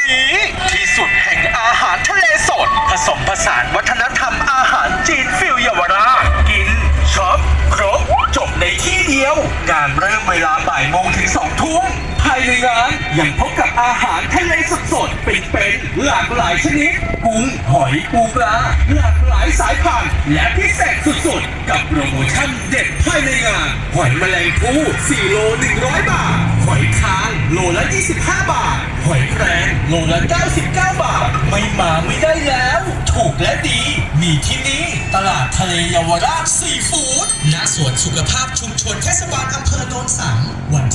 นี้ที่สุดแห่งอาหารทะเลสด ผสมผสานวัฒนธรรมอาหารจีนฟิลเยาวราชกินช็อปครบจบในที่เดียว งานเริ่มเวลาบ่ายโมงถึงสองทุ่มภายในงานยังพบกับอาหารทะเลสดๆเป็นๆหลากหลายชนิดกุ้งหอยปูปลาหลากหลายสายพันธุ์และพิเศษสุดๆ กับโปรโมชั่นเด็ดภายในงานหอยแมลงภู่4โล 100 บาท โลละ99 บาท ไม่มาไม่ได้แล้ว ถูกและดี มีที่นี่ ตลาดทะเลเยาวราชซีฟู้ดณสวนสุขภาพชุมชนเทศบาลอำเภอโนนสังวัน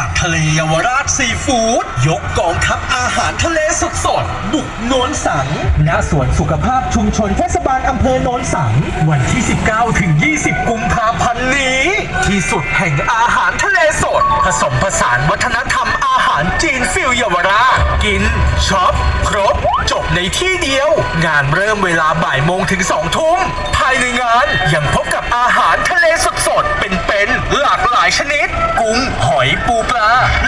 าดทะเลเยาวราชซีฟู้ดยกกองทัพอาหารทะเลสดๆบุกโนนสังณสวนสุขภาพชุมชนเทศบาลอำเภอโนนสัง วันที่ 19 ถึง 20 กุมภาพันธ์นี้ ที่สุดแห่งอาหารทะเลสด ผสมผสานวัฒนธรรมอาหารจีนฟิลเยาวราชกินช็อปครบ จบในที่เดียว งานเริ่มเวลาบ่ายโมงถึงสองทุ่มภายในงานยังพบกับอาหารทะเลสดๆเป็นๆหล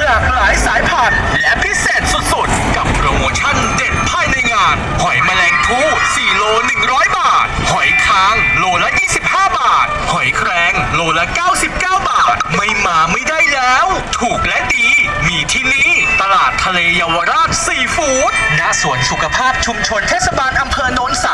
หลากหลายสายพันธุ์และพิเศษสุดๆ กับโปรโมชั่นเด็ดภายในงาน หอยแมลงภู่4โล 100 บาท หอยคางโลละ 25 บาท หอยแครงโลละ 99 บาท ไม่มาไม่ได้แล้ว ถูกและดี มีที่นี่ ตลาดทะเลเยาวราชซีฟู้ดณสวนสุขภาพชุมชนเทศบาลอำเภอโนนส